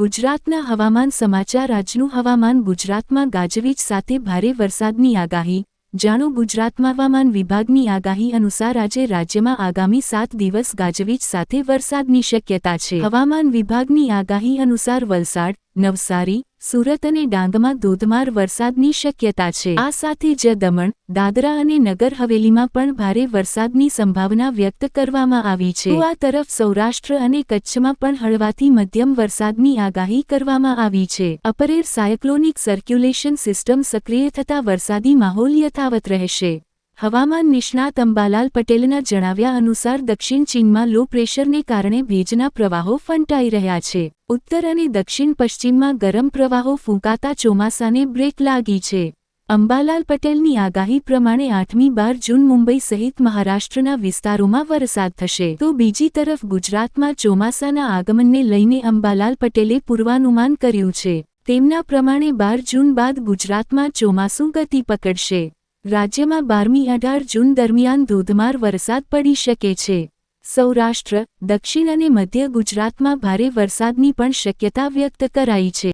ગુજરાતના હવામાન સમાચાર આજનું હવામાન ગુજરાતમાં ગાજવીજ સાથે ભારે વરસાદની આગાહી. જાણો ગુજરાતમાં હવામાન વિભાગની આગાહી અનુસાર આજે રાજ્યમાં આગામી સાત દિવસ ગાજવીજ સાથે વરસાદની શક્યતા છે. હવામાન વિભાગની આગાહી અનુસાર વલસાડ, નવસારી સુરત અને ડાંગમાં ધોધમાર વરસાદની શક્યતા છે. આ સાથે જ દમણ, દાદરા અને નગર હવેલીમાં પણ ભારે વરસાદની સંભાવના વ્યક્ત કરવામાં આવી છે. આ તરફ સૌરાષ્ટ્ર અને કચ્છમાં પણ હળવાથી મધ્યમ વરસાદની આગાહી કરવામાં આવી છે. અપરેર સાયક્લોનિક સર્ક્યુલેશન સિસ્ટમ સક્રિય થતા વરસાદી માહોલ યથાવત રહેશે. હવામાન નિષ્ણાત અંબાલાલ પટેલના જણાવ્યા અનુસાર દક્ષિણ ચીનમાં લો પ્રેશરને કારણે ભેજના પ્રવાહો ફંટાઈ રહ્યા છે. ઉત્તર અને દક્ષિણ પશ્ચિમમાં ગરમ પ્રવાહો ફૂંકાતા ચોમાસાને બ્રેક લાગી છે. અંબાલાલ પટેલની આગાહી પ્રમાણે આઠમી બાર જૂન મુંબઈ સહિત મહારાષ્ટ્રના વિસ્તારોમાં વરસાદ થશે. તો બીજી તરફ ગુજરાતમાં ચોમાસાના આગમનને લઈને અંબાલાલ પટેલે પૂર્વાનુમાન કર્યું છે. તેમના પ્રમાણે બાર જૂન બાદ ગુજરાતમાં ચોમાસું ગતિ પકડશે. રાજ્યમાં બારમી અઢાર જૂન દરમિયાન ધોધમાર વરસાદ પડી શકે છે. સૌરાષ્ટ્ર, દક્ષિણ અને મધ્ય ગુજરાતમાં ભારે વરસાદની પણ શક્યતા વ્યક્ત કરાઈ છે.